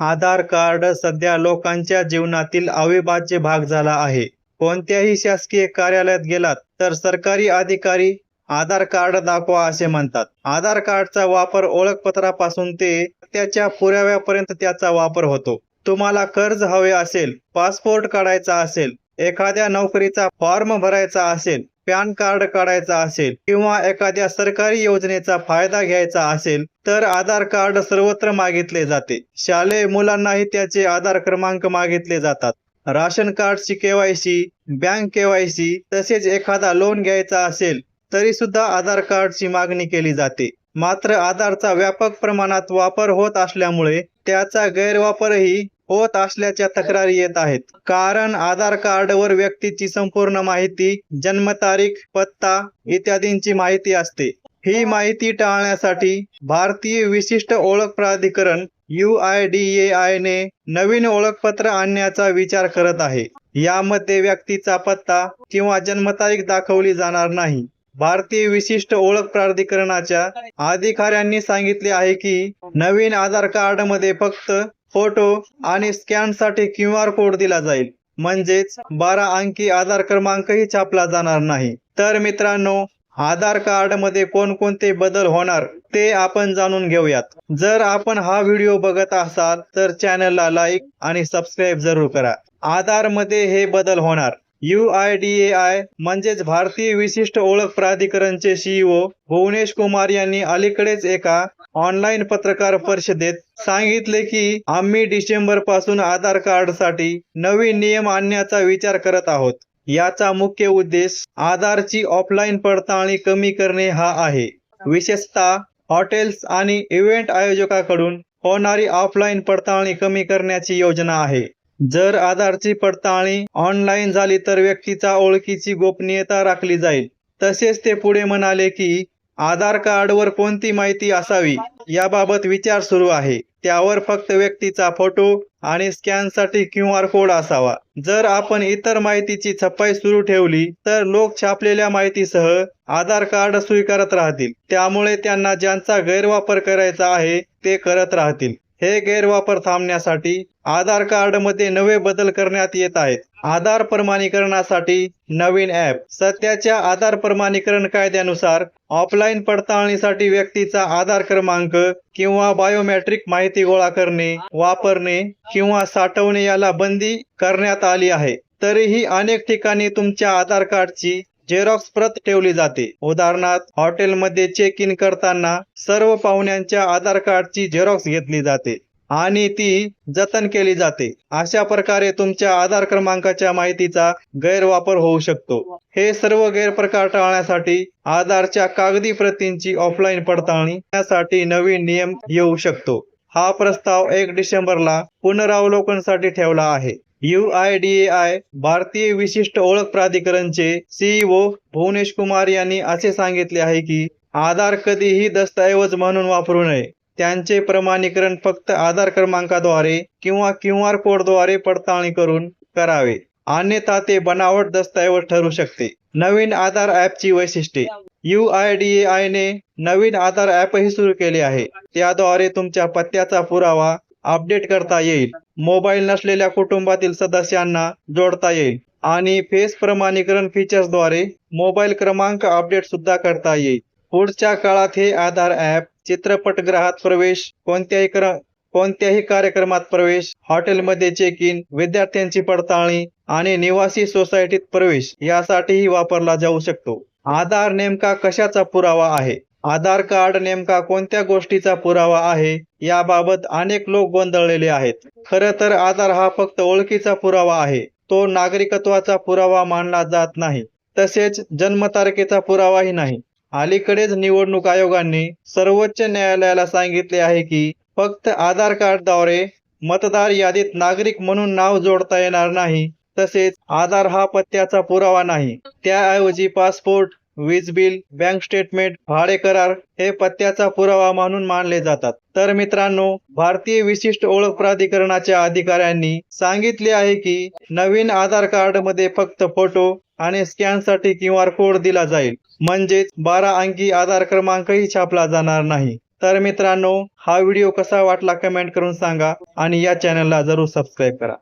आधार card सध्या लोकांच्या जीवनातील अविभाज्य भाग झाला आहे. कोणत्याही शासकीय कार्यालयात गेलात तर सरकारी अधिकारी आधार कार्ड दाखवा असे म्हणतात. आधार कार्डचा वापर ओळखपत्रापासून ते त्याच्या पुराव्यापर्यंत त्याचा वापर होतो. तुम्हाला कर्ज हवे असेल पासपोर्ट काढायचा असेल एखाद्या नोकरीचा फॉर्म भरायचा असेल पॅन कार्ड काढायचा असेल किंवा एखाद्या सरकारी योजनेचा फायदा घ्यायचा असेल तर आधार कार्ड सर्वत्र मागितले जाते. शालेय मुलांनाही त्याचे आधार क्रमांक मागितले जातात. राशन कार्डची केवायसी बँक केवायसी तसेच एखादा लोन घ्यायचा असेल तरी सुद्धा आधार कार्डची मागणी केली जाते. मात्र आधारचा व्यापक प्रमाणात वापर होत असल्यामुळे त्याचा गैरवापरही होत असल्याच्या तक्रारी येत आहेत. कारण आधार कार्डवर व्यक्तीची संपूर्ण माहिती जन्मतारीख पत्ता इत्यादींची माहिती असते. ही माहिती टाळण्यासाठी भारतीय विशिष्ट ओळख प्राधिकरण U I D A I ने नवीन ओळखपत्र आणण्याचा विचार करत आहे. यामध्ये व्यक्तीचा पत्ता किंवा जन्मतारीख दाखवली जाणार नाही. भारतीय विशिष्ट ओळख प्राधिकरणाच्या अधिकाऱ्यांनी सांगितले आहे की नवीन आधार कार्डमध्ये फक्त फोटो आणि स्कॅनसाठी क्यू आर कोड दिला जाईल. म्हणजेच बारा अंकी आधार क्रमांकही छापला जाणार नाही. तर मित्रांनो आधार कार्डमध्ये कोणकोणते बदल होणार ते आपण जाणून घेऊयात. जर आपण हा व्हिडिओ बघत असाल तर चॅनलला लाईक आणि सबस्क्राईब जरूर करा. आधारमध्ये हे बदल होणार. U I D A I म्हणजेच भारतीय विशिष्ट ओळख प्राधिकरणचे सीईओ भुवनेश कुमार यांनी अलीकडेच एका ऑनलाईन पत्रकार परिषदेत सांगितले की आम्ही डिसेंबरपासून आधार कार्डसाठी नवीन नियम आणण्याचा विचार करत आहोत. याचा मुख्य उद्देश आधारची ऑफलाईन पडताळणी कमी करणे हा आहे. विशेषतः हॉटेल्स आणि इव्हेंट आयोजकाकडून होणारी ऑफलाईन पडताळणी कमी करण्याची योजना आहे. जर आधारची पडताळणी ऑनलाईन झाली तर व्यक्तीचा ओळखीची गोपनीयता राखली जाईल. तसेच ते पुढे म्हणाले की आधार कार्डवर कोणती माहिती असावी याबाबत विचार सुरू आहे. त्यावर फक्त व्यक्तीचा फोटो आणि स्कॅनसाठी क्यू आर कोड असावा. जर आपण इतर माहितीची छपाई सुरू ठेवली तर लोक छापलेल्या माहितीसह आधार कार्ड स्वीकारत राहतील. त्यामुळे त्यांना ज्यांचा गैरवापर करायचा आहे ते करत राहतील. हे गैरवापर थांबण्यासाठी आधार कार्डमध्ये नवे बदल करण्यात येत आहेत. आधार प्रमाणीकरणासाठी नवीन ॲप. सध्याच्या आधार प्रमाणीकरण कायद्यानुसार ऑफलाईन पडताळणीसाठी व्यक्तीचा आधार क्रमांक किंवा बायोमेट्रिक माहिती गोळा करणे वापरणे किंवा साठवणे याला बंदी करण्यात आली आहे. तरीही अनेक ठिकाणी तुमच्या आधार कार्डची झेरॉक्स प्रत ठेवली जाते. उदाहरणार्थ हॉटेलमध्ये चेक इन करताना सर्व पाहुण्यांच्या आधार कार्डची झेरॉक्स घेतली जाते आणि ती जतन केली जाते. अशा प्रकारे तुमच्या आधार क्रमांकाच्या माहितीचा गैरवापर होऊ शकतो. हे सर्व गैरप्रकार टाळण्यासाठी आधारच्या कागदी प्रतींची ऑफलाईन पडताळणी नवीन नियम येऊ शकतो. हा प्रस्ताव एक डिसेंबरला पुनरावलोकनासाठी ठेवला आहे. U I D A I भारतीय विशिष्ट ओळख प्राधिकरणचे सीईओ भुवनेश कुमार यांनी असे सांगितले आहे की आधार कधीही दस्तऐवज म्हणून वापरू नये. त्यांचे प्रमाणीकरण फक्त आधार क्रमांकाद्वारे किंवा क्यू आर कोडद्वारे पडताळणी करून करावे. अन्यथा ते बनावट दस्तऐवज ठरू शकते. नवीन आधार ॲपची वैशिष्ट्ये. U I D A I ने नवीन आधार ॲपही सुरू केले आहे. त्याद्वारे तुमच्या पत्त्याचा पुरावा अपडेट करता येईल. मोबाईल नसलेल्या कुटुंबातील सदस्यांना जोडता येईल. आणि फेस प्रमाणीकरण फीचर्सद्वारे मोबाईल क्रमांक अपडेट सुद्धा करता येईल. पुढच्या काळात हे आधार ॲप चित्रपटगृहात प्रवेश कोणत्याही क्र कोणत्याही कार्यक्रमात प्रवेश हॉटेलमध्ये चेक इन विद्यार्थ्यांची पडताळणी आणि निवासी सोसायटीत प्रवेश यासाठीही वापरला जाऊ शकतो. आधार नेमका कशाचा पुरावा आहे? आधार कार्ड नेमका कोणत्या गोष्टीचा पुरावा आहे याबाबत अनेक लोक गोंधळलेले आहेत. खरं तर आधार हा फक्त ओळखीचा पुरावा आहे. तो नागरिकत्वाचा पुरावा मानला जात नाही. तसेच जन्मतारखेचा पुरावाही नाही. अलीकडेच निवडणूक आयोगाने सर्वोच्च न्यायालयाला सांगितले आहे की फक्त आधार कार्डद्वारे मतदार यादीत नागरिक म्हणून नाव जोडता येणार नाही. तसेच आधार हा पत्त्याचा पुरावा नाही. त्याऐवजी पासपोर्ट वीज बिल बँक स्टेटमेंट भाडे करार हे पत्त्याचा पुरावा म्हणून मानले जातात. तर मित्रांनो भारतीय विशिष्ट ओळख प्राधिकरणाच्या अधिकाऱ्यांनी सांगितले आहे की नवीन आधार कार्डमध्ये फक्त फोटो आणि स्कॅनसाठी क्यू आर कोड दिला जाईल. म्हणजेच बारा अंकी आधार क्रमांकही छापला जाणार नाही. तर मित्रांनो हा व्हिडिओ कसा वाटला कमेंट करून सांगा आणि या चॅनलला जरूर सबस्क्राईब करा.